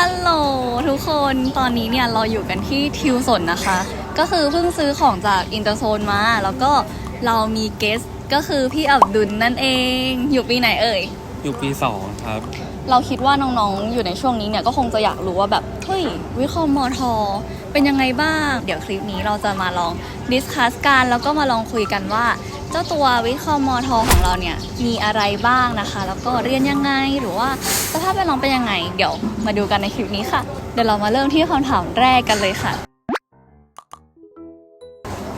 ฮัลโหลทุกคนตอนนี้เนี่ยเราอยู่กันที่ทิวสนนะคะ ก็คือเพิ่งซื้อของจากอินเตอร์โซนมา แล้วก็เรามีเกสก็คือพี่อับดุลนั่นเอง อยู่ปีไหนเอ่ย อยู่ปีสองครับ เราคิดว่าน้องๆ อยู่ในช่วงนี้เนี่ยก็คงจะอยากรู้ว่าแบบ เฮ้ย วิคอมมอทอเป็นยังไงบ้าง เดี๋ยวคลิปนี้เราจะมาลองดิสคัสกันแล้วก็มาลองคุยกันว่า เจ้าตัววิคอมมอทอของเราเนี่ยมีอะไรบ้างนะคะ แล้วก็เรียนยังไงหรือว่าสภาพแวดล้อมเป็นยังไง เดี๋ยวมาดูกันในคลิปนี้ค่ะ เดี๋ยวเรามาเริ่มที่คำถามแรกกันเลยค่ะ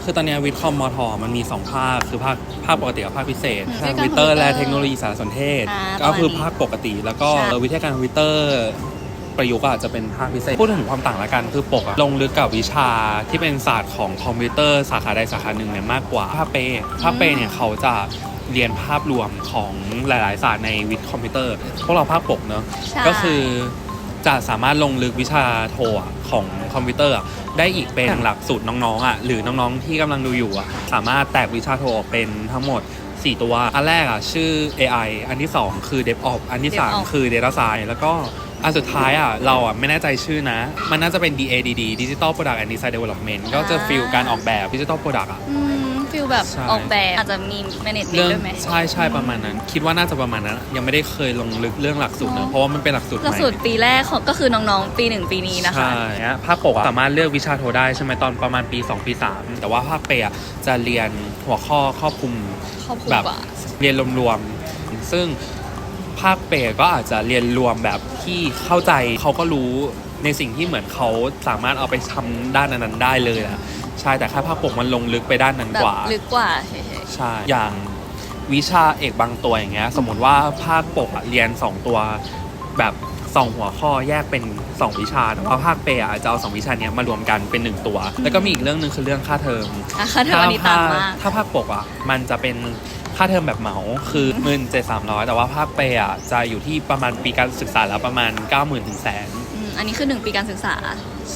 คือตอนเนี้ยวิทย์คอมมอทอมันมี 2 ภาค คือภาคภาคปกติกับภาคพิเศษอืมทางวิวิททยาเตอร์การและคอมพิวเตอร์เทคโนโลยีสารสนเทศ อ่าก็คือประมาณนี้ภาคปกติ แล้วก็ใช่ วิทยาการคอมพิวเตอร์ ประยุกต์อาจจะเป็นภาคพิเศษ พูดถึงความต่างละกันคือปกอะลงลึกกับวิชาที่เป็นศาสตร์ของคอมพิวเตอร์สาขาใดสาขาหนึ่งเนี่ยมากกว่าภาคเปภาคเปเนี่ยเขาจะเรียนภาพรวมของหลาย ๆ ศาสตร์ในวิทย์คอมพิวเตอร์ พวกเราภาคปกเนอะ ใช่ ก็คือ จะสามารถลงลึกวิชาโทของคอมพิวเตอร์ได้อีกเป็นหลักสูตรน้องๆอะหรือน้องๆที่กำลังดูอยู่อะสามารถแตกวิชาโทออกเป็นทั้งหมด 4 ตัว อันแรกอะชื่อ AI อันที่ 2 คือ DevOps อันที่ 3 คือ Data Science แล้วก็อันสุดท้ายอะเราอะไม่แน่ใจชื่อนะ มันน่าจะเป็น DADD Digital Product and Design Development ก็จะฟิลการออกแบบ Digital Product อะ ลแบบใช่ ออกแบบอาจจะมีแมเนจเมนเรื่องด้วยไหม ใช่ใช่ประมาณนั้น คิดว่าน่าจะประมาณนั้น ยังไม่ได้เคยลงลึกเรื่องหลักสูตรอ๋นะอ เพราะว่ามันเป็นหลักสูตรหลักใหม่สูตรปีแรกของก็คือน้องๆ ปีหนึ่งปีนี้นะคะ ใช่เนี่ยภาคปกอะสามารถเลือกวิชาโทได้ใช่ไหมตอนประมาณปี 2 ปี 3 แต่ว่าภาคเปอะจะเรียนหัวข้อครอบคลุม ครอบคลุมแบบกว่าเรียนรวมๆ ซึ่งภาคเปก็อาจจะเรียนรวมแบบที่เข้าใจเขาก็รู้ในสิ่งที่เหมือนเขาสามารถเอาไปทำด้านนั้นๆได้เลยอะ ใช่ แต่แค่ภาคปกมันลงลึกไปด้านนั้นแบบกว่า ลึกกว่าเฉยใช่ อย่างวิชาเอกบางตัวอย่างเงี้ย สมมติว่าภาคปกอะเรียน 2 ตัวแบบสองหัวข้อแยกเป็น 2 วิชาแต่ว่าภาคเปอะจะเอาสองวิชาเนี้ยมารวมกันเป็น 1 ตัว แล้วก็มีอีกเรื่องหนึ่งคือเรื่องค่าเทอม ๆอะค่ะเธออันนี้ตามมาก ถ้าภาคปกอะมันจะเป็นค่าเทอมแบบเหมาคือหมื่นเจ็ดสามร้อยแต่ว่าภาคเปอะจะอยู่ที่ประมาณปีการศึกษาแล้วประมาณ 9 0,000 ถึงแสน อืมอันนี้คือหนึ่งปีการศึกษา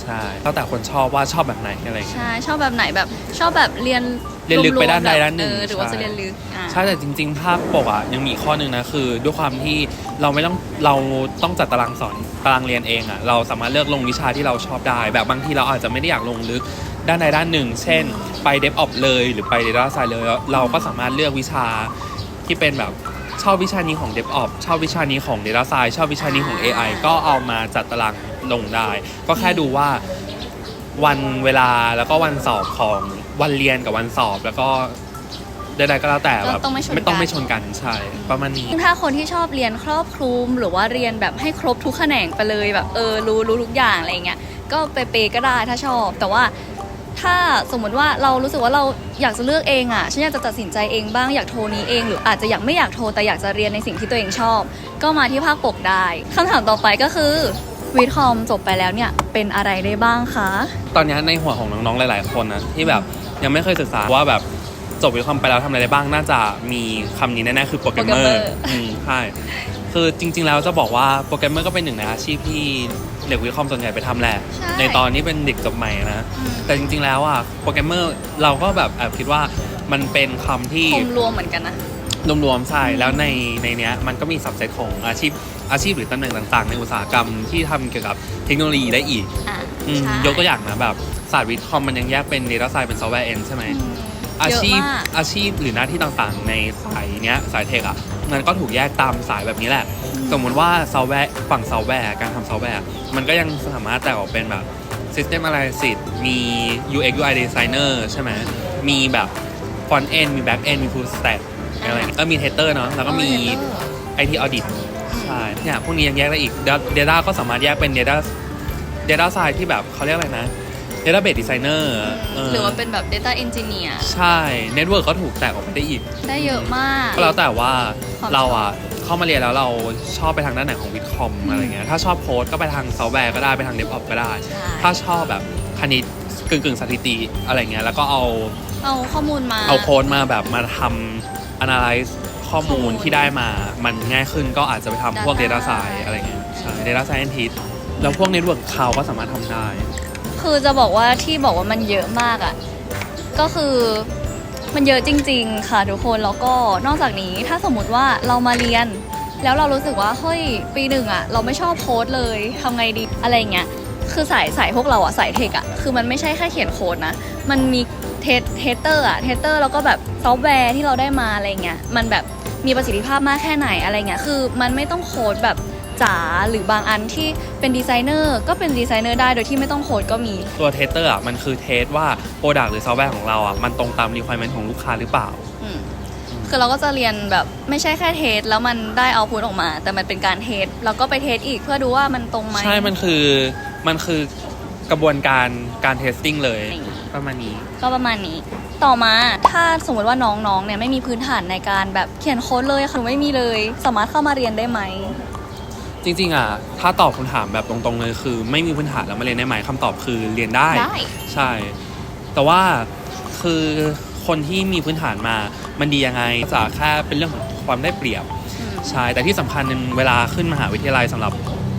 ใช่แล้วแต่คนชอบว่าชอบแบบไหนอะไรอย่างเงี้ย ใช่ชอบแบบไหนแบบชอบแบบเรียนเรียนลึกไปด้านใดรวมๆด้านหนึ่งเออหรือว่าใช่ จะเรียนลึกอ่า ใช่แต่จริง ๆ ภาคปกอะยังมีอีกข้อหนึ่งนะคือ ด้วยความที่เราไม่ต้องเราต้องจัดตารางสอนตารางเรียนเองอะเราสามารถเลือกลงวิชาที่เราชอบได้ แบบบางทีเราอาจจะไม่ได้อยากลงลึกด้านใดด้านหนึ่ง เช่น ไป DevOps เลยหรือไป Data Science เลยเราก็สามารถเลือกวิชาที่เป็นแบบชอบวิชานี้ของ DevOps ชอบวิชานี้ของ Data Science ชอบวิชานี้ของ AI ก็เอามาจัดตาราง ลงได้ ก็แค่ดูว่าวันเวลาแล้วก็วันสอบของวันเรียนกับวันสอบแล้วก็ใดๆก็แล้วแต่แบบก็ต้องไม่ชนกัน ไม่ต้องไม่ชนกันใช่ประมาณนี้ ซึ่งถ้าคนที่ชอบเรียนครอบคลุมหรือว่าเรียนแบบให้ครบทุกแขนงไปเลยแบบเออรู้รู้ทุกอย่างอะไรเงี้ยก็ไปเปย์ก็ได้ถ้าชอบ แต่ว่าถ้าสมมติว่าเรารู้สึกว่าเราอยากจะเลือกเองอะฉันอยากจะตัดสินใจเองบ้างอยากโทรนี้เองหรืออาจจะอยากไม่อยากโทรแต่อยากจะเรียนในสิ่งที่ตัวเองชอบ ก็มาที่ภาคปกได้คำถามต่อไปก็คือ วิทย์คอมจบไปแล้วเนี่ยเป็นอะไรได้บ้างคะ ตอนนี้ในหัวของน้องๆ หลาย ๆ คนนะที่แบบยังไม่เคยศึกษาว่าแบบจบวิทย์คอมไปแล้วทำอะไรได้บ้างน่าจะมีคำนี้แน่ๆคือโปรแกรมเมอ Programmer ร์อืมใช่คือจริง ๆ แล้วจะบอกว่าโปรแกรมเมอร์ก็เป็นหนึ่งในอาชีพที่เด็กวิทย์คอมส่วนใหญ่ไปทำแหละใช่ ในตอนนี้เป็นเด็กจบใหม่นะ แต่จริงๆแล้วอะโปรแกรมเมอร์เราก็แบบแอบคิดว่ามันเป็นคำที่คมรวมเหมือนกันนะ รวมๆใช่แล้วในในเนี้ยมันก็มีสับเซตของอาชีพอาชีพหรือตำแหน่งต่าง ๆ ในอุตสาหกรรมที่ทำเกี่ยวกับเทคโนโลยีได้อีกอะอืมใช่ยกตัวอย่างนะแบบศาสตร์วิทย์คอมมันยังแยกเป็น Data Science เป็น Software End ใช่ไหม อืมอาชีพเยอะมาก อาชีพหรือหน้าที่ต่างๆ ในสายเนี้ยสายเทคอะมันก็ถูกแยกตามสายแบบนี้แหละ สมมุติว่าซอฟต์แวร์ฝั่งซอฟต์แวร์การทำซอฟต์แวร์มันก็ยังสามารถแตกออกเป็นแบบ System Analysis มี UX UI Designer ใช่ไหมมีแบบ Front End มี Back End มี Full Stack อะไรอย่างเงี้ยเออมี Tester เนาะแล้วก็มี IT Audit ใช่เนี่ยพวกนี้ยังแยกได้อีก Data- Data ก็สามารถแยกเป็น Data Data Science ที่แบบเขาเรียกอะไรนะ Database Designer เหรือว่าเป็นแบบ Data Engineer ใช่ Network ก็ถูกแตกออกไปได้อีก ได้เยอะมาก ก็แล้วแต่ว่าความเราอะเข้ามาเรียนแล้วเราชอบไปทางด้านไหนของวิทย์คอมอะไรเงี้ยถ้าชอบโค้ดก็ไปทางซอฟต์แวร์ก็ได้ไปทางเดฟออปก็ได้ใช่ถ้าชอบแบบคณิตกึ่งกึ่งๆสถิติอะไรเงี้ยแล้วก็เอาเอาข้อมูลมาเอาโค้ดมาแบบมาทำ analyze ข้อมูลข้อมูลที่ได้มามันง่ายขึ้นก็อาจจะไปทำพวก Data data science อะไรเงี้ยใช่ data scientist แล้วพวก network เขาก็สามารถทำได้ คือจะบอกว่าที่บอกว่ามันเยอะมากอะ ก็คือมันเยอะจริง ๆ ค่ะทุกคนแล้วก็นอกจากนี้ถ้าสมมุติว่าเรามาเรียน แล้วเรารู้สึกว่าเฮ้ยปีหนึ่งอะเราไม่ชอบโค้ดเลยทำไงดีอะไรอย่างเงี้ยคือสายสายพวกเราอะสายเทคอะคือมันไม่ใช่แค่เขียนโค้ดนะ มันมี เทสเทสเตอร์อะเทสเตอร์แล้วก็แบบซอฟต์แวร์ที่เราได้มาอะไรเงี้ยมันแบบมีประสิทธิภาพมากแค่ไหนอะไรเงี้ยคือมันไม่ต้องโค้ดแบบจ๋าหรือบางอันที่เป็นดีไซเนอร์ก็เป็นดีไซเนอร์ได้โดยที่ไม่ต้องโค้ดก็มี ตัวเทสเตอร์อะมันคือเทสว่าโปรดักต์หรือซอฟต์แวร์ของเราอะมันตรงตาม requirement ของลูกค้าหรือเปล่าอืมคือเราก็จะเรียนแบบไม่ใช่แค่เทสแล้วมันได้เอาพุทออกมา แต่มันเป็นการเทสแล้วก็ไปเทสอีกเพื่อดูว่ามันตรงไหมใช่ มันคือมันคือ กระบวนการการเทสติ้งเลยนี่ประมาณนี้ ก็ประมาณนี้ ต่อมาถ้าสมมติว่าน้องๆเนี่ยไม่มีพื้นฐานในการแบบเขียนโค้ดเลยค่ะหนูไม่มีเลย สามารถเข้ามาเรียนได้ไหมจริงๆอะถ้าตอบคำถามแบบตรงๆเลยคือ ไม่มีพื้นฐานแล้วมาเรียนได้ไหมคำตอบคือเรียนได้ได้ใช่ แต่ว่าคือคนที่มีพื้นฐานมามันดียังไงจะแค่เป็นเรื่องของความได้เปรียบอืมใช่แต่ที่สำคัญในเวลาขึ้นมหาวิทยาลัยสำหรับ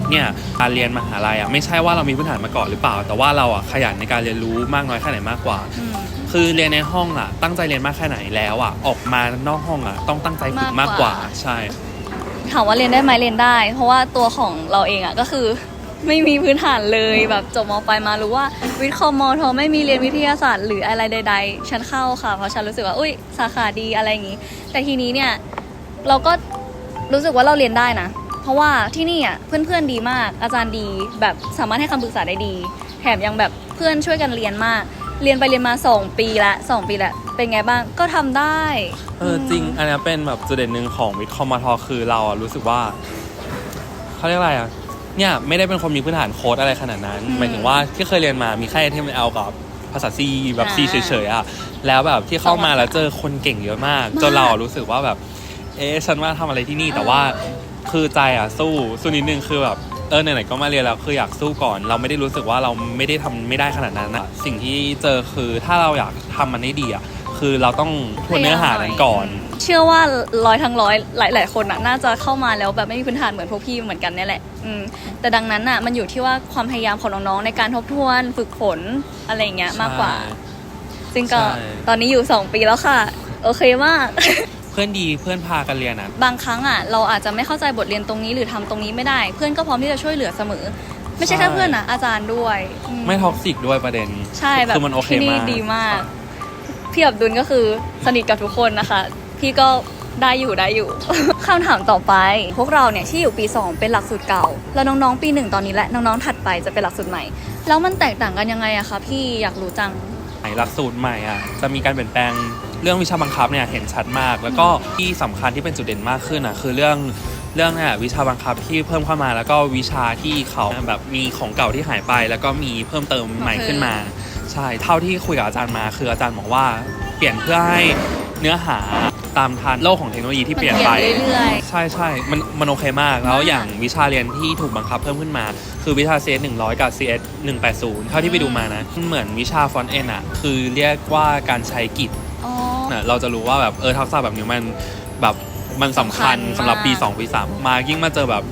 เนี่ยการเรียนมหาลัยอะไม่ใช่ว่าเรามีพื้นฐานมาก่อนหรือเปล่า แต่ว่าเราอะขยันในการเรียนรู้มากน้อยแค่ไหนมากกว่าอืมคือเรียนในห้องอะ ตั้งใจเรียนมากแค่ไหนแล้วอะออกมานอกห้องอะต้องตั้งใจฝึกมามากกกกว่าว่าใช่ ถามว่าเรียนได้ไหมเรียนได้ เพราะว่าตัวของเราเองอะก็คือไม่มีพื้นฐานเลยแบบจบมปลายมารู้ว่าวิทย์คอมมอโทไม่มีเรียนวิทยาศาสตร์หรืออะไรใด ๆ ฉันเข้าค่ะ เพราะฉันรู้สึกว่าอุ้ยสาขาดีอะไรอย่างงี้ แต่ทีนี้เนี่ยเราก็รู้สึกว่าเราเรียนได้นะเพ ราะว่าที่นี่อะเพื่อนๆดีมาก อาจารย์ดีแบบสามารถให้คำปรึกษาได้ดี แถมยังแบบเพื่อนช่วยกันเรียนมาก เรียนไปเรียนมาสองปีละสองปีละเป็นไงบ้างก็ทำได้ เออจริงอันนี้เป็นแบบจุดเด่นหนึ่งของวิทย์คอมมาทอคือเราอะรู้สึกว่าเขาเรียกอะไรอะเนี่ยไม่ได้เป็นคนมีพื้นฐานโค้ดอะไรขนาดนั้นอืมหมายถึงว่าที่เคยเรียนมามีแค่ HTML กับภาษา C แบบ C อ่าเฉยๆอะแล้วแบบที่เข้ามาสองภาษาแล้วเจอคนเก่งเยอะมาก มากจนเราอะรู้สึกว่าแบบ เอ๊ะฉันว่าทำอะไรที่นี่แต่ว่า คือใจอะสู้สู้นิดนึงคือแบบเออไหนๆก็มาเรียนแล้วคืออยากสู้ก่อน เราไม่ได้รู้สึกว่าเราไม่ได้ทำไม่ได้ขนาดนั้นอะสิ่งที่เจอคือถ้าเราอยากทำมันได้ดีอะคือเราต้องทวนเนื้อหานั้นก่อน เชื่อว่าร้อยทั้งร้อยหลาย ๆ คนน่ะน่าจะเข้ามาแล้วแบบไม่มีพื้นฐานเหมือนพวกพี่เหมือนกันเนี่ยแหละอืมแต่ดังนั้นน่ะมันอยู่ที่ว่าความพยายามของน้องๆในการทบทวนฝึกฝนอะไรอย่างเงี้ยมากกว่า ซึ่งก็ใช่ตอนนี้อยู่ 2 ปีแล้วค่ะ โอเคมากเพื่อนดีเพื่อนพากันเรียนอะบางครั้งอะเราอาจจะไม่เข้าใจบทเรียนตรงนี้หรือทำตรงนี้ไม่ได้ เพื่อนก็พร้อมที่จะช่วยเหลือเสมอ ไม่ใช่แค่ใช่เพื่อนนะอาจารย์ด้วยอืไม่ท็อกซิกด้วยประเด็น ใช่แบบคือมันโอเคที่นี่มากดีมากพี่อับดุลก็คือสนิทกับทุกคนนะคะ พี่ก็ได้อยู่ได้อยู่คำถามต่อไป พวกเราเนี่ยที่อยู่ปี 2 เป็นหลักสูตรเก่า แล้วน้องๆปีหนึ่งตอนนี้และน้องๆถัดไปจะเป็นหลักสูตรใหม่ แล้วมันแตกต่างกันยังไงอะคะพี่อยากรู้จังหลักสูตรใหม่อะจะมีการเปลี่ยนแปลง เรื่องวิชาบังคับเนี่ยเห็นชัดมาก แล้วก็ที่สำคัญที่เป็นจุดเด่นมากขึ้นอะคือเรื่องเรื่องเนี่ยวิชาบังคับที่เพิ่มเข้ามาแล้วก็วิชาที่เขาแบบมีของเก่าที่หายไป แล้วก็มีเพิ่มเติมใหม่ขึ้นมา ใช่เท่าที่คุยกับอาจารย์มา คืออาจารย์บอกว่าเปลี่ยนเพื่อให้เนื้อหาตามทันโลกของเทคโนโลยีที่เปลี่ยนไปมันเปลี่ยนเรื่อยใช่ใช่มันมันโอเคมาก แล้วมากอย่างวิชาเรียนที่ถูกบังคับเพิ่มขึ้นมา คือวิชา CS 100 กับ CS 180 เท่าที่ไปดูมานะ เหมือนวิชาฟอนต์เอ็นอะคือเรียกว่าการใช้กิจ อ๋อนะเราจะรู้ว่าแบบเออทักษะแบบนี้มันแบบมันสำคัญสำคัญสำหรับปีมาก2ปี 3 มายิ่งมาเจอแบบ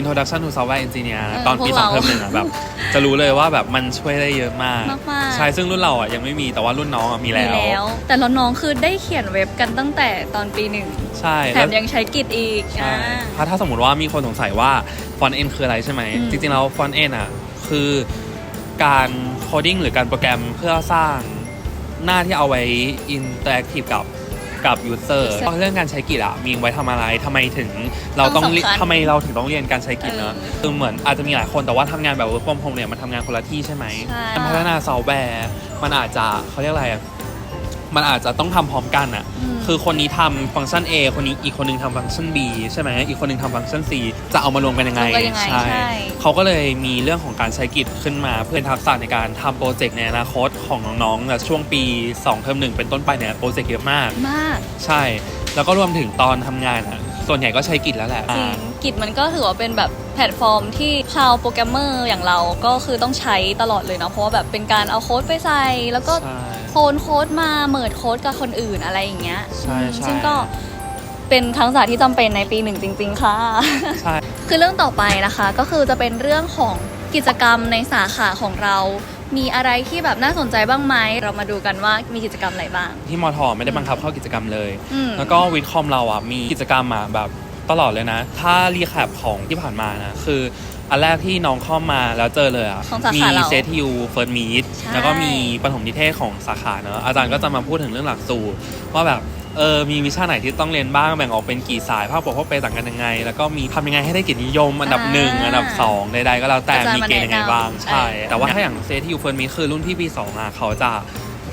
Introduction to Software Engineer เออตอนปีพวกเรา2เทอมหนึ่งอะแบบจะรู้เลยว่าแบบมันช่วยได้เยอะมาก มากๆ ใช่ซึ่งรุ่นเราอะยังไม่มีแต่ว่ารุ่นน้องอะมีมีแล้วแล้วแต่แล้วน้องคือได้เขียนเว็บกันตั้งแต่ตอนปีหนึ่งใช่แถแล้ว มยังใช้กิจอีกใช่อ่า ถ้าถ้าสมมติว่ามีคนสงสัยว่าฟอนต์เอ็นคืออะไรใช่ไหม อืมจริงๆแล้วฟอนต์เอ็นอะ คือการโคดิ้งหรือการโปรแกรมเพื่อสร้าง หน้าที่เอาไว้อินเตอร์แอคทีฟกับกับยูเซอร์เรื่องการใช้กิจอะมีไว้ทำอะไรทำไมถึงเราต้องต้องสำคัญทำไมเราถึงต้องเรียนการใช้กิจเนอะเออคือเหมือนอาจจะมีหลายคนแต่ว่าทำงานแบบ work from home เนี่ยมันทำงานคนละที่ใช่ไหมใช่การพัฒนาซอฟต์แวร์มันอาจจะเขาเรียกอะไรอะ มันอาจจะต้องทำพร้อมกันอะมคือคนนี้ทำฟังก์ชัน A คนนี้อีกคนหนึงทำฟังก์ชัน B ใช่ไหมอีกคนหนึงทำฟังก์ชัน C จะเอามารวมกันยังไงรวมกันยังไงใช่เขาก็เลยมีเรื่องของการใช้กิจขึ้นมาเพื่อทักษะในการทำโปรเจกต์ในอนาคตของน้องๆแต่ช่วงปี 2 เทอมหนึ่งเป็นต้นไปเนี่ยโปรเจกต์เยอะมากมาก ใช่ แล้วก็รวมถึงตอนทำงานอะส่วนใหญ่ก็ใช้กิจแล้วแหละจริงกิจมันก็ถือว่าเป็นแบบแพลตฟอร์มที่ชาวโปรแกรมเมอร์อย่างเราก็คือต้องใช้ตลอดเลยเนาะเพราะว่าแบบเป็นการเอาโค้ดไปใส่แล้วก็ใช่โคลนโค้ดมาเมิดโค้ดกับคนอื่นอะไรอย่างเงี้ยใช่ใช่ ซึ่งก็เป็นทักษะที่จำเป็นในปีหนึ่งจริง ๆ ค่ะ ใช่ คือเรื่องต่อไปนะคะก็คือจะเป็นเรื่องของกิจกรรมในสาขาของเรา มีอะไรที่แบบน่าสนใจบ้างไหมเรามาดูกันว่ามีกิจกรรมอะไรบ้าง ที่มอทอไม่ได้บังคับเข้ากิจกรรมเลย อืม แล้วก็วิทย์คอมเราอะมีกิจกรรมอะแบบตลอดเลยนะ ถ้ารีแคปของที่ผ่านมานะ คือ อันแรกที่น้องเข้ามาแล้วเจอเลยอะของสามีขาเรา เซทิวเฟิร์สมีดใช่แล้วก็มีปฐมนิเทศของสาขาเนอะอาจารย์ก็จะมาพูดถึงเรื่องหลักสูตรว่าแบบเออมีวิชาไหนที่ต้องเรียนบ้างแบ่งออกเป็นกี่สายภาคปกภาคเปต่างกันยังไง แล้วก็มีทำยังไงให้ได้เกียรตินิยมอันดับหนึ่งอันดับสองใดๆก็แล้วแต่อาจารย์มีเกณฑ์ยังไงบ้างมาแนะนำใช่ใช่ แต่ว่าถ้าอย่างเซทิวเฟิร์สมีดคือรุ่นพี่ปีสองอะเขาจะ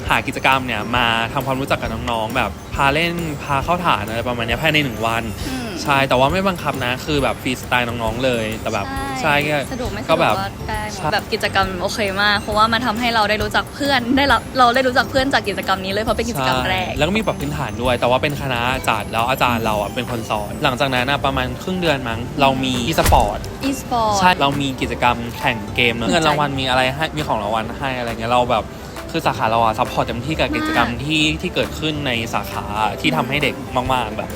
หากิจกรรมเนี่ยมาทำความรู้จักกับน้องๆแบบพาเล่นพาเข้าฐานอะไรประมาณเนี้ยภายในหนึ่งวัน อืม ใช่แต่ว่าไม่บังคับนะ คือแบบฟรีสไตล์น้องๆเลย แต่แบบใช่ก็สะดวกไม่สะดวกก็แบบก็ได้หมดใช่แบบกิจกรรมโอเคมาก เพราะว่ามันทำให้เราได้รู้จักเพื่อนได้รับเราได้รู้จักเพื่อนจากกิจกรรมนี้เลยเพราะเป็นกิจกรรมแรกใช่แล้วก็มีปรับพื้นฐานด้วย แต่ว่าเป็นคณะจัดแล้วอาจารย์เราอะเป็นคนสอน หลังจากนั้นอะประมาณครึ่งเดือนมั้งเรามีอีสปอร์ต e สปอร์ตใช่เรามีกิจกรรมแข่งเกมเนอะสนใจเงินรางวัลมีอะไรให้มีของรางวัลให้อะไรเงี้ยเราแบบคือสาขาเราอะซัพพอร์ตเต็มที่กับกิจกรรมที่ที่เกิดขึ้นในสาขาที่ทำให้เด็กมากๆแบบ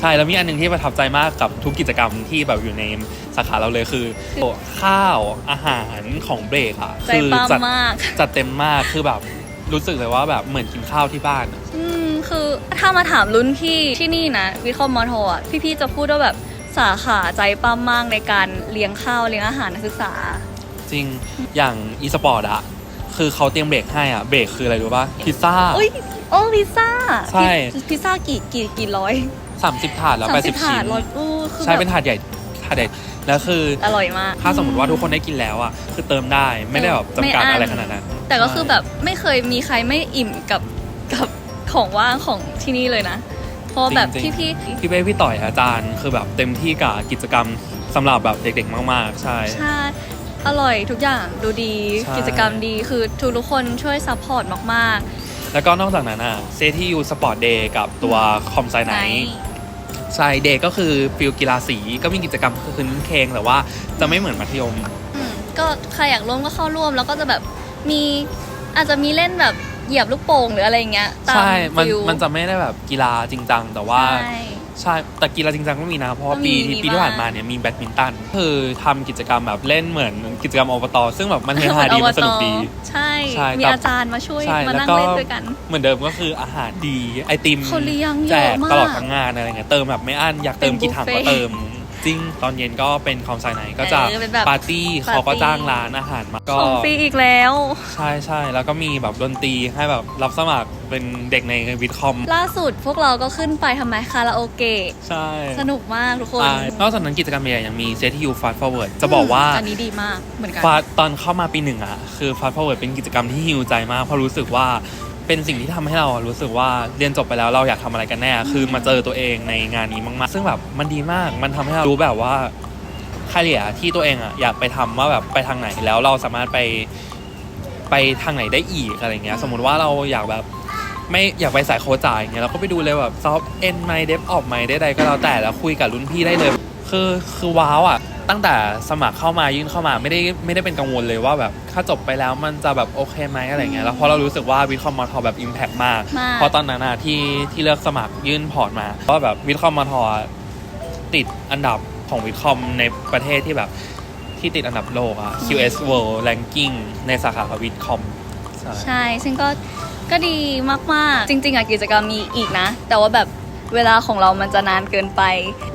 ใช่แล้วมีอันหนึงที่ประทับใจมากกับทุกกิจกรรมที่แบบอยู่ในสาขาเราเลยคือ ข้าวอาหารของเบรกอะใจคือปั้มจัดมาก จัดเต็มมากคือแบบรู้สึกเลยว่าแบบเหมือนกินข้าวที่บ้านอะ อืมคือถ้ามาถามรุ่นพี่ที่นี่นะ วิทย์คอมมอโทอะพี่ๆจะพูดว่าแบบสาขาใจปั้มมากในการเลี้ยงข้าวเลี้ยงอาหารนักศึกษา จริงอย่างอีสปอร์ตอะคือเขาเตรียมเบรกให้อะเบรกคืออะไรรู้ป่ะพิซซ่า อุ้ย โอ้พิซซ่าใช่ พิพิซซ่ากี่กี่กี่ร้อยสามสิบถาดแล้วสามแปดสิสิบบถาชิ้ดนร้อยอู้คือใช่แบบเป็นถาดใหญ่ถาดใหญ่แล้วคืออร่อยมาก ถ้าสมมติว่าทุกคนได้กินแล้วอะคือเติมได้ไม่ได้แบบจำกัดไม่อั้น อะไรขนาดนั้น แต่ก็คือแบบไม่เคยมีใครไม่อิ่มกับกับของว่างของที่นี่เลยนะ เพราะแบบจริงๆ พี่พี่เป้พี่ต่อยอาจารย์คือแบบเต็มที่กับกิจกรรมสำหรับแบบเด็กๆ มากๆ ใช่ ๆใช่อร่อยทุกอย่างดูดีใช่ กิจกรรมดีคือทุกทุกๆคนช่วยซัพพอร์ตมาก แล้วก็นอกจากนั้นอะเซที่ยูสปอร์ตเดย์กับตัวคอมไซๆไนใช่เดย์ก็คือฟิลกีฬาสีก็มีกิจกรรมคือคืนเคงแต่ว่าจะไม่เหมือนมัธยมอืมก็ใครอยากร่วมก็เข้าร่วม แล้วก็จะแบบมีอาจจะมีเล่นแบบเหยียบลูกโป่งหรืออะไรอย่างเงี้ยตามใช่มันฟิล มันจะไม่ได้แบบกีฬาจริงจังแต่ว่า ใช่ ใช่ แต่กีฬาจริงจังก็มีนะ เพราะว่าก็มีปีที่มีปีที่บ้าง ผ่านมาเนี่ยมีแบดมินตันคือทำกิจกรรมแบบเล่นเหมือนกิจกรรมอบตซึ่งแบบมันเฮฮาดี มันสนุกดี ใช่ ใช่มีแต่อาจารย์มาช่วยใช่มาแล้วนั่งก็เล่นด้วยกัน เหมือนเดิมก็คืออาหารดีไอติมเขาเลี้ยงเยอะแจกมากตลอดทั้งงานอะไรเงี้ยเติมแบบไม่อั้นอยากเติมเป็นกี่ถังบุฟก็เฟ่ต์ เติม จริงตอนเย็นก็เป็นคอมไซไนก็จะเออเป็นแบบปาร์ตี้ปาร์ตี้ เขาก็จ้างร้านอาหารมาก็ของฟรีอีกแล้ว ใช่ใช่แล้วก็มีแบบดนตรีให้แบบรับสมัครเป็นเด็กในวิทย์คอมล่าสุดพวกเราก็ขึ้นไปทำไมคาราโอเกะใช่สนุกมากทุกคนอ่านอกจากนั้นกิจกรรมใหญ่ยังมีเซที่ยูฟาสต์ฟอร์เวิร์ดจะบอกว่า อันนี้ดีมากเหมือนกัน ฟาสตอนเข้ามาปีหนึ่งอะคือฟาสต์ฟอร์เวิร์ดเป็นกิจกรรมที่ฮิวใจมากเพราะรู้สึกว่า เป็นสิ่งที่ทำให้เรารู้สึกว่าเรียนจบไปแล้วเราอยากทำอะไรกันแน่ คือมาเจอตัวเองในงานนี้มากๆ ซึ่งแบบมันดีมาก มันทำให้เรารู้แบบว่าคาเหลี่ยที่ตัวเองอะอยากไปทำว่าแบบไปทางไหนแล้วเราสามารถไปไปทางไหนได้อีกอะไรเงี้ย สมมุติว่าเราอยากแบบไม่อยากไปสายโคจ่ายเงี้ยเราก็ไปดูเลยแบบซอฟเอ็นไมเดฟออกไมได้ใดก็แล้วแต่แล้วคุยกับรุ่นพี่ได้เลย คือคือว้าวอะ ตั้งแต่สมัครเข้ามายื่นเข้ามาไม่ได้ไม่ได้เป็นกังวลเลยว่าแบบถ้าจบไปแล้วมันจะแบบโอเคไหมอะไรเงี้ยแล้วเพราะเรารู้สึกว่าวิทคอมมอทอแบบอิมแพกมากมากเพราะตอนนั้นอะที่ที่เลือกสมัครยื่นพอร์ตมาเพราะแบบวิทคอมมอทอติดอันดับของวิทคอมในประเทศที่แบบที่ติดอันดับโลกอะ QS World Ranking ในสาขาวิทคอมใช่ใช่ ซึ่งก็ก็ดีมาก ๆ จริง ๆอะกิจกรรมมีอีกนะ แต่ว่าแบบเวลาของเรามันจะนานเกินไป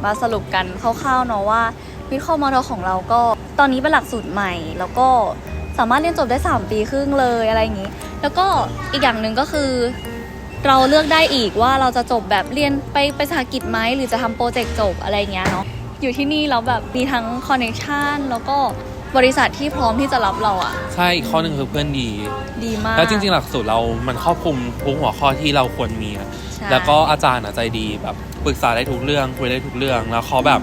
มาสรุปกันคร่าวๆเนาะว่า วิทย์คอมมอทของเราก็ตอนนี้เป็นหลักสูตรใหม่ แล้วก็สามารถเรียนจบได้ 3 ปีครึ่งเลยอะไรอย่างนี้ แล้วก็อีกอย่างหนึ่งก็คือ เราเลือกได้อีกว่าเราจะจบแบบเรียนไปไปสหกิจไหมหรือจะทำโปรเจกต์จบอะไรอย่างเงี้ยเนาะอยู่ที่นี่แล้วแบบมีทั้งคอนเนคชันแล้วก็บริษัทที่พร้อมที่จะรับเราอะใช่อีกข้อหนึ่งคือเพื่อนดี ดีมาก แล้วจริง ๆ หลักสูตรเรามันครอบคลุมทุกหัวข้อที่เราควรมีอะใช่แล้วก็อาจารย์อะใจดีแบบปรึกษาได้ทุกเรื่องคุยได้ทุกเรื่องแล้วเขาแบบ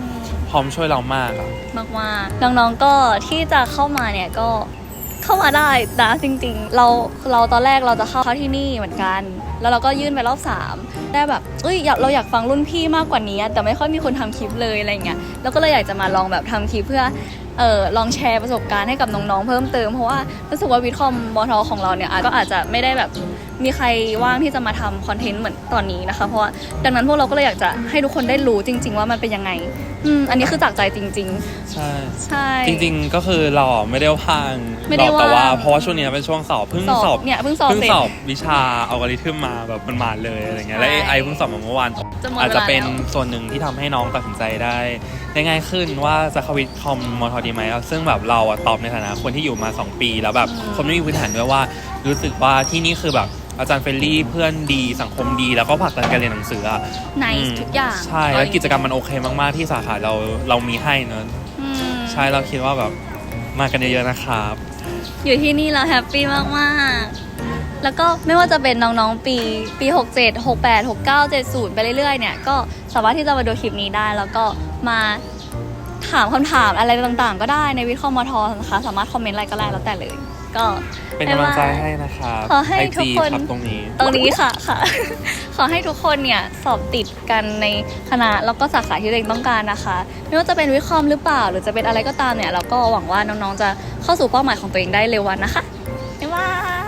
พร้อมช่วยเรามากอะมากมากๆน้องๆก็ที่จะเข้ามาเนี่ยก็เข้ามาได้นะจริงๆ เราเราตอนแรกเราจะเข้าเข้าที่นี่เหมือนกัน แล้วเราก็ยื่นไปรอบสามได้แบบเอ้ยอยากเราอยากฟังรุ่นพี่มากกว่านี้ แต่ไม่ค่อยมีคนทำคลิปเลยอะไรเงี้ยเราก็เลยอยากจะมาลองแบบทำคลิปเพื่อเออลองแชร์ประสบการณ์ให้กับน้องๆเพิ่มเติมเพราะว่ารู้สึกว่าวิทคอมบอทของเราเนี่ยก็อาจจะไม่ได้แบบ มีใครว่างที่จะมาทำคอนเทนต์เหมือนตอนนี้นะคะ เพราะว่าดังนั้นพวกเราก็เลยอยากจะให้ทุกคนได้รู้จริง ๆ ว่ามันเป็นยังไงอืมอันนี้คือจากใจจริงใช่ๆใช่ จริงๆก็คือเราอะไม่ได้ว่างไม่ได้หรอกแต่ว่าว่างเพราะว่าช่วงนี้เป็นช่วงสอบเพิ่งสอบเนี่ยเพิ่งสอบเพิ่งเสร็จสอบวิชาอัลกอริทึมมาแบบมันมาเลยอะไรเงี้ยใช่และ AI เพิ่งสอบมาเมื่อวานจะหมดอาจจะเป็นเวลาแล้วส่วนหนึ่งที่ทำให้น้องตัดสินใจได้ได้ง่ายขึ้นว่าจะเข้าวิทย์คอมมอทอดีไหมซึ่งแบบเราอะตอบในฐานะคนที่อยู่มา 2 ปี แล้วแบบคนไม่มีพื้นฐานด้วยว่า รู้สึกว่าที่นี่คือแบบอาจารย์เฟรนลี่เพื่อนดีสังคมดีแล้วก็ผลักดันการเรียนหนังสืออะไนอืมทุกอย่างใช่แล้วกิจกรรมมันโอเคมากๆที่สาขาเราเรามีให้เนอะอืมใช่เราคิดว่าแบบมากันเยอะๆนะครับ อยู่ที่นี่เราแฮปปี้มากๆ แล้วก็ไม่ว่าจะเป็นน้องๆปีปี 67 68 69 70 ไปเรื่อยๆเนี่ยก็สามารถที่จะมาดูคลิปนี้ได้ แล้วก็มาถามคำถามอะไรต่างๆ ก็ได้ในวิทย์คอมมอทอนะคะสามารถคอมเมนต์อะไรก็ได้แล้วแต่เลย ก็เป็นกำลังใจให้นะครับขอให้ไอทุกจีคนครับตรงนี้ ตรงนี้ค่ะค่ะ ขอให้ทุกคนเนี่ยสอบติดกันในคณะแล้วก็สาขาที่ตัวเองต้องการนะคะ ไม่ว่าจะเป็นวิทย์คอมหรือเปล่า หรือจะเป็นอะไรก็ตามเนี่ยเราก็หวังว่าน้องๆจะเข้าสู่เป้าหมายของตัวเองได้เร็ววันนะคะบ๊ายบาย